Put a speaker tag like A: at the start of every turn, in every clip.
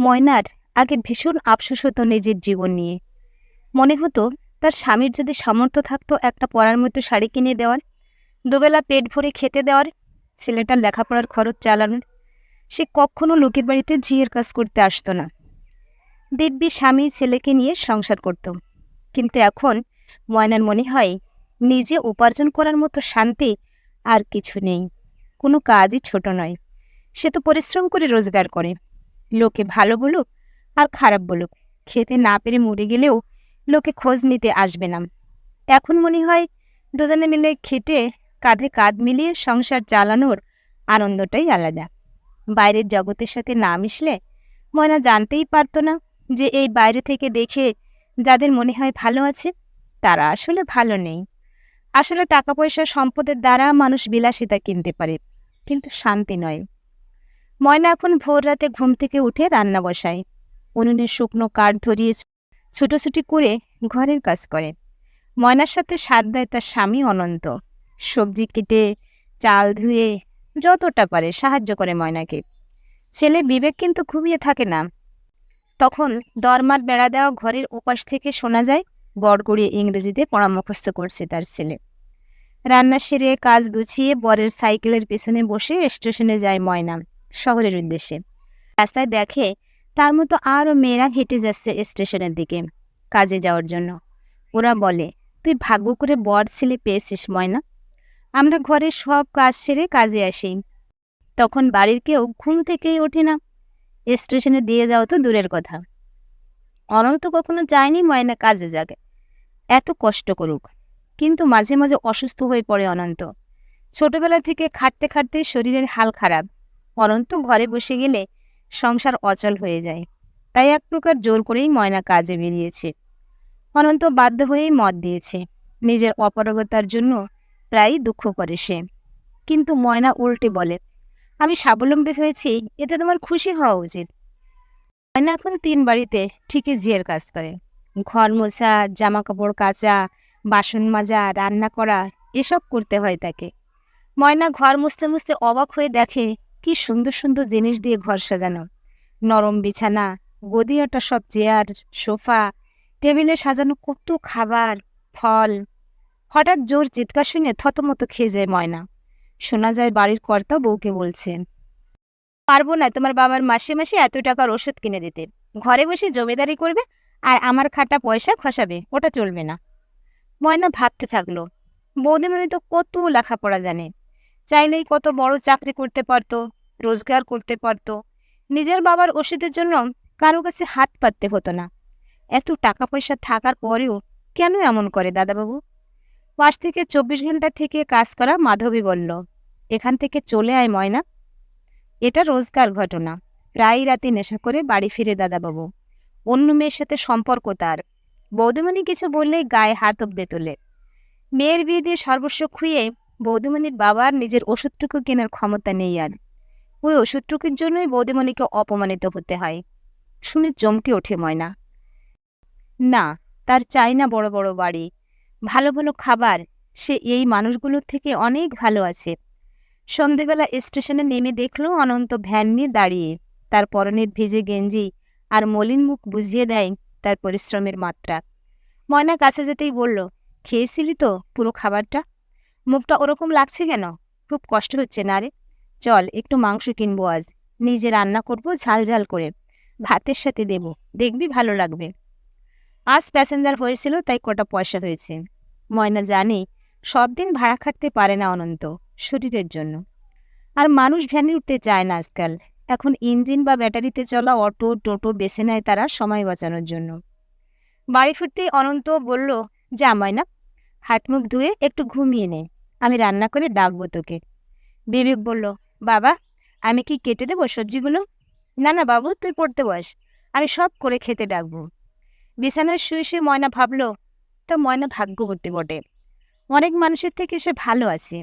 A: ময়নার আগে ভীষণ আফসোস হতো নিজের জীবন নিয়ে। মনে হতো তার স্বামীর যদি সামর্থ্য থাকতো একটা পরার মতো শাড়ি কিনে দেওয়ার, দুবেলা পেট ভরে খেতে দেওয়ার, ছেলেটার লেখাপড়ার খরচ চালানোর, সে কখনো লোকের বাড়িতে ঝিয়ের কাজ করতে আসতো না। দিব্যি স্বামী ছেলেকে নিয়ে সংসার করত। কিন্তু এখন ময়নার মনে হয় নিজে উপার্জন করার মতো শান্তি আর কিছু নেই। কোনো কাজই ছোট নয়। সে তো পরিশ্রম করে রোজগার করে। লোকে ভালো বলুক আর খারাপ বলুক। খেতে না পেরে মরে গেলেও লোকে খোঁজ নিতে আসবে না। এখন মনে হয় দুজনে মিলে খেটে কাঁধে কাঁধ মিলিয়ে সংসার চালানোর আনন্দটাই আলাদা। বাইরের জগতের সাথে না মিশলে ময়না জানতেই পারত না যে এই বাইরে থেকে দেখে যাদের মনে হয় ভালো আছে, তারা আসলে ভালো নেই। আসলে টাকা পয়সা সম্পদের দ্বারা মানুষ বিলাসিতা কিনতে পারে, কিন্তু শান্তি নয়। ময়না এখন ভোর রাতে ঘুম থেকে উঠে রান্না বসায়। উনুনে শুকনো কাঠ ধরিয়ে ছুটোছুটি করে ঘরের কাজ করে। ময়নার সাথে সাথ দেয় তার স্বামী অনন্ত। সবজি কেটে, চাল ধুয়ে, যতটা পারে সাহায্য করে ময়নাকে। ছেলে বিবেক কিন্তু ঘুমিয়ে থাকে না। তখন দরমার বেড়া দেওয়া ঘরের ওপাশ থেকে শোনা যায়, গড়গড়িয়ে ইংরেজিতে পরামর্শ করছে তার ছেলে। রান্না সেরে কাজ গুছিয়ে বরের সাইকেলের পেছনে বসে স্টেশনে যায় ময়না। শহরের উদ্দেশ্যে। রাস্তায় দেখে তার মতো আরও মেয়েরা হেঁটে যাচ্ছে স্টেশনের দিকে কাজে যাওয়ার জন্য। ওরা বলে, তুই ভাগ্য করে বর ছেলে পেয়েছিস, ময়না। আমরা ঘরে সব কাজ সেরে কাজে আসি। তখন বাড়ির কেউ ঘুম থেকেই ওঠে না। স্টেশনে দিয়ে যাও তো দূরের কথা। অনন্ত কখনো যায়নি, ময়না কাজে যাকে এত কষ্ট করুক। কিন্তু মাঝে মাঝে অসুস্থ হয়ে পড়ে অনন্ত। ছোটবেলা থেকে খাটতে খাটতে শরীরের হাল খারাপ। অনন্ত ঘরে বসে গেলে সংসার অচল হয়ে যায়। তাই এক প্রকার জোর করেই ময়না কাজে বেরিয়েছে। অনন্ত বাধ্য হয়েই মত দিয়েছে, নিজের অপারগতার জন্য প্রায়ই দুঃখ করে সে। কিন্তু ময়না উল্টে বলে, আমি স্বাবলম্বী হয়েছি, এতে তোমার খুশি হওয়া উচিত। ময়না এখন তিন বাড়িতে ঠিকই ঝিয়ের কাজ করে। ঘর মোছা জামা কাপড় কাচা, বাসন মাজা, রান্না করা, এসব করতে হয় তাকে। ময়না ঘর মুছতে মুছতে অবাক হয়ে দেখে কি সুন্দর সুন্দর জিনিস দিয়ে ঘর সাজানো। নরম বিছানা গদিয়াটা সব চেয়ার, সোফা, টেবিলে সাজানো কত খাবার, ফল। হঠাৎ জোর চিৎকার শুনে থতমতো খেয়ে যায় ময়না। শোনা যায় বাড়ির কর্তা বউকে বলছে, পারব না তোমার বাবার মাসে মাসে এত টাকার ওষুধ কিনে দিতে। ঘরে বসে জমিদারি করবে আর আমার খাটা পয়সা খসাবে, ওটা চলবে না। ময়না ভাবতে থাকল, বৌদিমণি তো কত লেখাপড়া জানে চাইলেই কত বড় চাকরি করতে পারতো, রোজগার করতে পারতো। নিজের বাবার ওষুধের জন্য কারও কাছে হাত পাততে হতো না। এত টাকা পয়সা থাকার পরেও কেন এমন করে দাদাবাবু? পাশ থেকে চব্বিশ ঘণ্টা থেকে কাজ করা মাধবী বলল, এখান থেকে চলে আয় ময়না। এটা রোজগার ঘটনা। প্রায় রাতে নেশা করে বাড়ি ফিরে দাদাবাবু। অন্য মেয়ের সাথে সম্পর্ক তার। বৌদমণি কিছু বললেই গায়ে হাত অব্দে তোলে। মেয়ের বিয়ে দিয়ে সর্বস্ব খুইয়ে বৌদিমণির বাবার নিজের ওষুধটুকু কেনার ক্ষমতা নেই আর। ওই ওষুধটুকুর জন্যই বৌদিমণিকে অপমানিত হতে হয়। শুনে চমকে ওঠে ময়না। না, তার চাই না বড় বড় বাড়ি। ভালো ভালো খাবার, সে এই মানুষগুলোর থেকে অনেক ভালো আছে। সন্ধেবেলা স্টেশনে নেমে দেখল অনন্ত ভ্যান নিয়ে দাঁড়িয়ে। তার পরনের ভিজে গেঞ্জি আর মলিন মুখ বুঝিয়ে দেয় তার পরিশ্রমের মাত্রা। ময়না কাছে যেতেই বলল, খেয়েছিলি তো পুরো খাবারটা? মুখটা ওরকম লাগছে কেন? খুব কষ্ট হচ্ছে না রে। চল, একটু মাংস কিনবো আজ। নিজে রান্না করব, ঝাল ঝাল করে। ভাতের সাথে দেব। দেখবি ভালো লাগবে। আজ প্যাসেঞ্জার হয়েছিল, তাই কটা পয়সা হয়েছে। ময়না জানে, সব দিন ভাড়া খাটতে পারে না অনন্ত, শরীরের জন্য। আর মানুষ ভ্যানে উঠতে চায় না আজকাল। এখন ইঞ্জিন বা ব্যাটারিতে চলা অটো, টোটো বেছে নেয় তারা সময় বাঁচানোর জন্য। বাড়ি ফিরতেই অনন্ত বলল, যা ময়না, হাত মুখ ধুয়ে একটু ঘুমিয়ে নে। আমি রান্না করে ডাকবো তোকে। বিবেক বলল, বাবা, আমি কি কেটে দেবো সবজিগুলো? না না বাবু, তুই পড়তে বস, আমি সব করে খেতে ডাকবো। বিছানায় শুয়ে শুয়ে ময়না ভাবল, তো ময়না ভাগ্যবতী বটে। অনেক মানুষের থেকে সে ভালো আছে।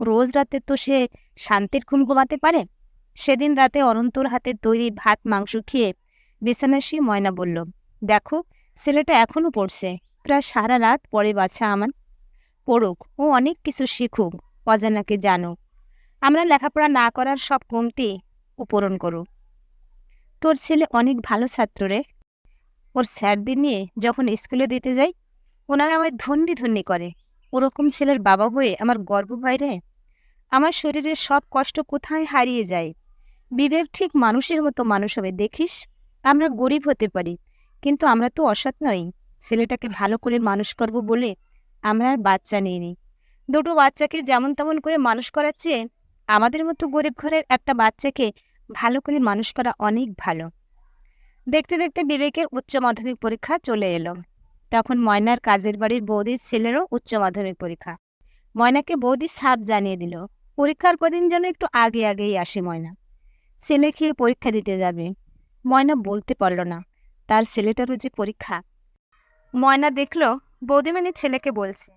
A: রোজ রাতে তো সে শান্তির খুন ঘুমাতে পারে। সেদিন রাতে অনন্তর হাতে তৈরি ভাত, মাংস খেয়ে বিছানায় শুয়ে ময়না বলল, দেখো, ছেলেটা এখনও পড়ছে। প্রায় সারা রাত পরে বাছা আমার পড়ুক ও অনেক কিছু শিখুক, অজানাকে জানুক। আমরা লেখাপড়া না করার সব কমতি ও পূরণ করুক। তোর ছেলে অনেক ভালো ছাত্র রে। ওর স্যারদের নিয়ে যখন স্কুলে দিতে যাই, ওনারা আমায় ধন্যি ধন্যি করে। ওরকম ছেলের বাবা হয়ে আমার গর্ব হয় রে। আমার শরীরের সব কষ্ট কোথায় হারিয়ে যায়? বিবেক ঠিক মানুষের মতো মানুষ হবে, দেখিস? আমরা গরিব হতে পারি, কিন্তু আমরা তো অসৎ নই। ছেলেটাকে ভালো করে মানুষ করব বলে আমরা আর বাচ্চা নিইনি দুটো বাচ্চাকে যেমন তেমন করে মানুষ করার চেয়ে আমাদের মতো গরিব ঘরের একটা বাচ্চাকে ভালো করে মানুষ করা অনেক ভালো। দেখতে দেখতে বিবেকের উচ্চ মাধ্যমিক পরীক্ষা চলে এলো। তখন ময়নার কাজের বাড়ির বৌদির ছেলেরও উচ্চ মাধ্যমিক পরীক্ষা। ময়নাকে বৌদি সাপ জানিয়ে দিল, পরীক্ষার কদিন যেন একটু আগে আগেই আসে ময়না। ছেলে খেয়ে পরীক্ষা দিতে যাবে। ময়না বলতে পারল না। তার ছেলেটারও যে পরীক্ষা। ময়না দেখল বৌদিমানি ছেলেকে বলছে,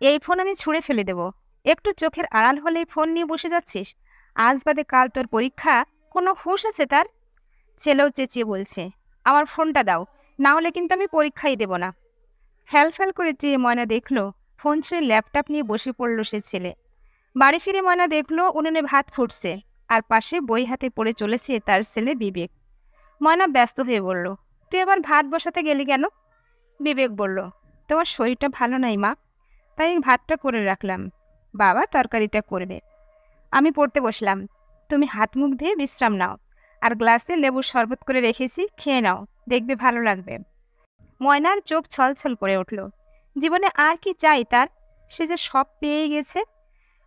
A: এই ফোন আমি ছুঁড়ে ফেলে দেব। একটু চোখের আড়াল হলেই ফোন নিয়ে বসে যাচ্ছিস। আজ বাদে কাল তোর পরীক্ষা। কোনো হুঁশ আছে তার? ছেলেও চেঁচিয়ে বলছে, আমার ফোনটা দাও, না হলে কিন্তু আমি পরীক্ষাই দেব না। ফ্যাল ফ্যাল করে চেয়ে ময়না দেখল, ফোন ছেড়ে ল্যাপটপ নিয়ে বসে পড়ল সে ছেলে। বাড়ি ফিরে ময়না দেখল, উনুনে ভাত ফুটছে, আর পাশে বই হাতে পড়ে চলেছে তার ছেলে বিবেক। ময়না ব্যস্ত হয়ে বলল, তুই এবার ভাত বসাতে গেলি কেন? বিবেক বলল তোমার শরীরটা ভালো নাই, মা। তাই ভাতটা করে রাখলাম। বাবা তরকারিটা করবে। আমি পড়তে বসলাম। তুমি হাত মুখ ধুয়ে বিশ্রাম নাও। আর গ্লাসে লেবুর শরবত করে রেখেছি, খেয়ে নাও। দেখবে ভালো লাগবে। ময়নার চোখ ছলছল করে উঠল। জীবনে আর কি চাই তার? সে যে সব পেয়ে গেছে।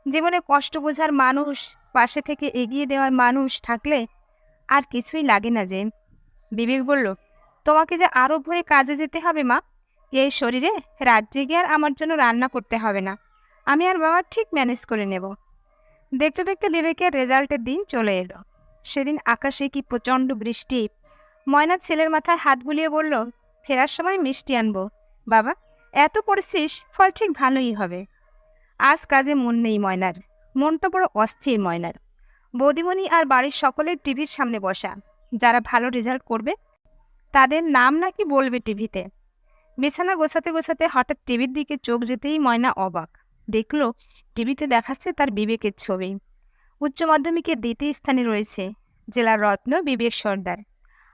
A: জীবনে কষ্ট বোঝার মানুষ, পাশে থেকে এগিয়ে দেওয়ার মানুষ থাকলে আর কিছুই লাগে না যে। বিবেক বলল, তোমাকে যে আরও ভরে কাজে যেতে হবে, মা? এই শরীরে রাত জেগে আর আমার জন্য রান্না করতে হবে না। আমি আর বাবা ঠিক ম্যানেজ করে নেব। দেখতে দেখতে বিবেকের রেজাল্টের দিন চলে এলো। সেদিন আকাশে কি প্রচণ্ড বৃষ্টি। ময়না ছেলের মাথায় হাত বুলিয়ে বলল, ফেরার সময় মিষ্টি আনব। বাবা, এত পড়েছিস, ফল ঠিক ভালোই হবে। আজ কাজে মন নেই ময়নার। মনটা বড় অস্থির ময়নার। বৌদিমণি আর বাড়ির সকলের টিভির সামনে বসা। যারা ভালো রেজাল্ট করবে, তাদের নাম নাকি বলবে টিভিতে। বিছানা গোছাতে গোছাতে হঠাৎ টিভির দিকে চোখ যেতেই ময়না অবাক। দেখল, টিভিতে দেখাচ্ছে তার বিবেকের ছবি। উচ্চ মাধ্যমিকের দ্বিতীয় স্থানে রয়েছে জেলার রত্ন বিবেক সর্দার।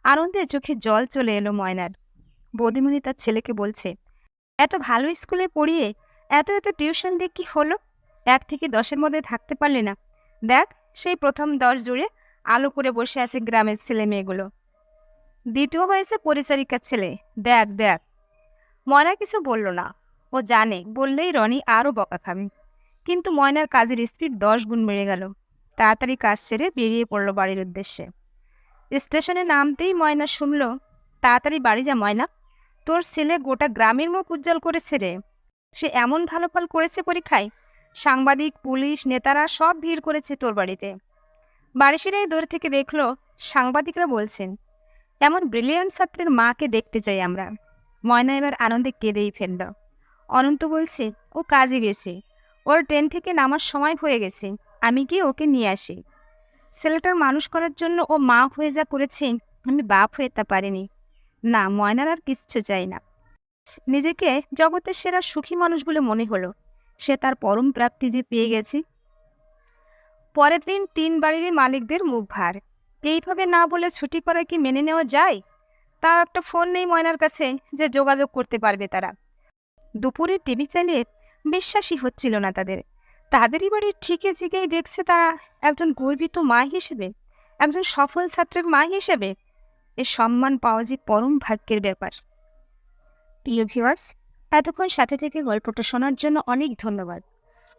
A: আনন্দে চোখে জল চলে এলো ময়নার। বৌদিমণি তার ছেলেকে বলছে, এত ভালো স্কুলে পড়িয়ে এত এত টিউশন দিয়ে কি হলো? এক থেকে দশের মধ্যে থাকতে পারলে না। দেখ, সেই প্রথম দশ জুড়ে আলো করে বসে আছে গ্রামের ছেলে মেয়েগুলো দ্বিতীয় হয়েছে পরিচারিকার ছেলে। দেখ দেখ। ময়না কিছু বলল না। ও জানে, বললেই রনি আরও বকা খাবে। কিন্তু ময়নার কাজের স্পিড দশ গুণ বেড়ে গেল। তাড়াতাড়ি কাজ সেরে বেরিয়ে পড়ল বাড়ির উদ্দেশ্যে। স্টেশনে নামতেই ময়না শুনল, তাড়াতাড়ি বাড়ি যা ময়না। তোর ছেলে গোটা গ্রামের মুখ উজ্জ্বল করেছে রে সে এমন ভালো ফল করেছে পরীক্ষায়। সাংবাদিক, পুলিশ, নেতারা সব ভিড় করেছে তোর বাড়িতে। বাড়ি ফিরেই দূর থেকে দেখল সাংবাদিকরা বলছেন, এমন ব্রিলিয়ান্ট ছাত্রের মাকে দেখতে চাই আমরা। ময়না এবার আনন্দে কেঁদেই ফেলল। অনন্ত বলছে, ও কাজে গেছে। ওর ট্রেন থেকে নামার সময় হয়ে গেছে। আমি গিয়ে ওকে নিয়ে আসি। ছেলেটার মানুষ করার জন্য ও মা হয়ে যা করেছে, আমি বাপ হয়ে তা পারিনি। না, ময়নার আর কিচ্ছু চাই না। নিজেকে জগতের সেরা সুখী মানুষ বলে মনে হলো। সে তার পরম প্রাপ্তি যে পেয়ে গেছে। পরের দিন তিন বাড়ির মালিকদের মুখ ভার। এইভাবে না বলে ছুটি করা কি মেনে নেওয়া যায়? তাও একটা ফোন নেই ময়নার কাছে যে যোগাযোগ করতে পারবে তারা। দুপুরে টিভি চালিয়ে বিশ্বাসই হচ্ছিল না তাদের। তাদেরই বাড়ির ঠিকে জিগেই দেখছে তারা একজন গর্বিত মা হিসেবে, একজন সফল ছাত্রের মা হিসেবে। এ সম্মান পাওয়া যে পরম ভাগ্যের ব্যাপার। প্রিয় ভিউয়ার্স এতক্ষণ সাথে থেকে গল্পটা শোনার জন্য অনেক ধন্যবাদ।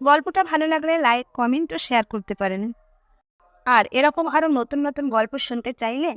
A: গল্পটা ভালো লাগলে লাইক কমেন্ট ও শেয়ার করতে পারেন। আর এরকম আরও নতুন নতুন গল্প শুনতে চাইলে